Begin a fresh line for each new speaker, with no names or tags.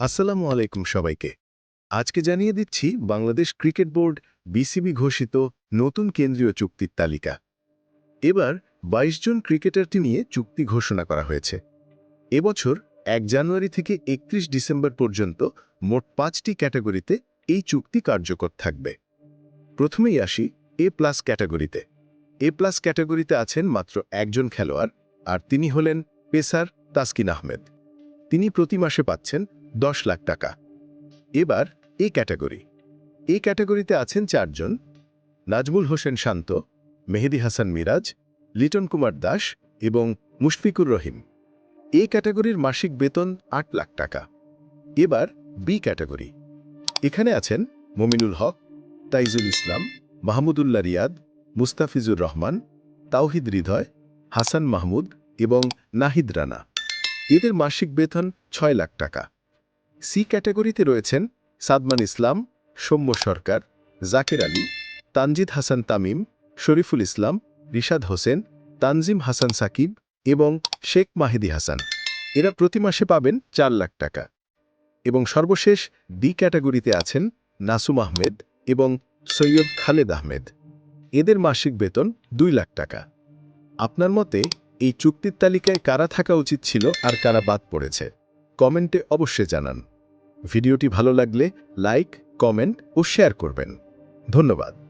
আসসালামু আলাইকুম সবাইকে। আজকে জানিয়ে দিচ্ছি বাংলাদেশ ক্রিকেট বোর্ড বিসিবি ঘোষিত নতুন কেন্দ্রীয় চুক্তির তালিকা। এবার ২২ জন ক্রিকেটারটি নিয়ে চুক্তি ঘোষণা করা হয়েছে। এবছর এক জানুয়ারি থেকে একত্রিশ ডিসেম্বর পর্যন্ত মোট পাঁচটি ক্যাটাগরিতে এই চুক্তি কার্যকর থাকবে। প্রথমেই আসি এ প্লাস ক্যাটাগরিতে। এ প্লাস ক্যাটাগরিতে আছেন মাত্র একজন খেলোয়াড়, আর তিনি হলেন পেসার তাসকিন আহমেদ। তিনি প্রতি মাসে পাচ্ছেন দশ লাখ টাকা। এবার এ ক্যাটাগরি। এ ক্যাটাগরিতে আছেন চারজন। নাজমুল হোসেন শান্ত, মেহেদি হাসান মিরাজ, লিটন কুমার দাস এবং মুশফিকুর রহিম। এ ক্যাটাগরির মাসিক বেতন আট লাখ টাকা। এবার বি ক্যাটাগরি। এখানে আছেন মমিনুল হক, তাইজুল ইসলাম, মাহমুদুল্লাহ রিয়াদ, মুস্তাফিজুর রহমান, তাওহিদ হৃদয়, হাসান মাহমুদ এবং নাহিদ রানা। এদের মাসিক বেতন ছয় লাখ টাকা। সি ক্যাটাগরিতে রয়েছেন সাদমান ইসলাম, সৌম্য সরকার, জাকের আলী, তানজিদ হাসান তামিম, শরীফুল ইসলাম, রিশাদ হোসেন, তানজিম হাসান সাকিব এবং শেখ মাহিদি হাসান। এরা প্রতি মাসে পাবেন চার লাখ টাকা। এবং সর্বশেষ ডি ক্যাটাগরিতে আছেন নাসুম আহমেদ এবং সৈয়দ খালেদ আহমেদ। এদের মাসিক বেতন দুই লাখ টাকা। আপনার মতে এই চুক্তির তালিকায় কারা থাকা উচিত ছিল আর কারা বাদ পড়েছে? কমেন্টে অবশ্যই জানান। ভিডিওটি ভালো লাগলে লাইক কমেন্ট ও শেয়ার করবেন। ধন্যবাদ।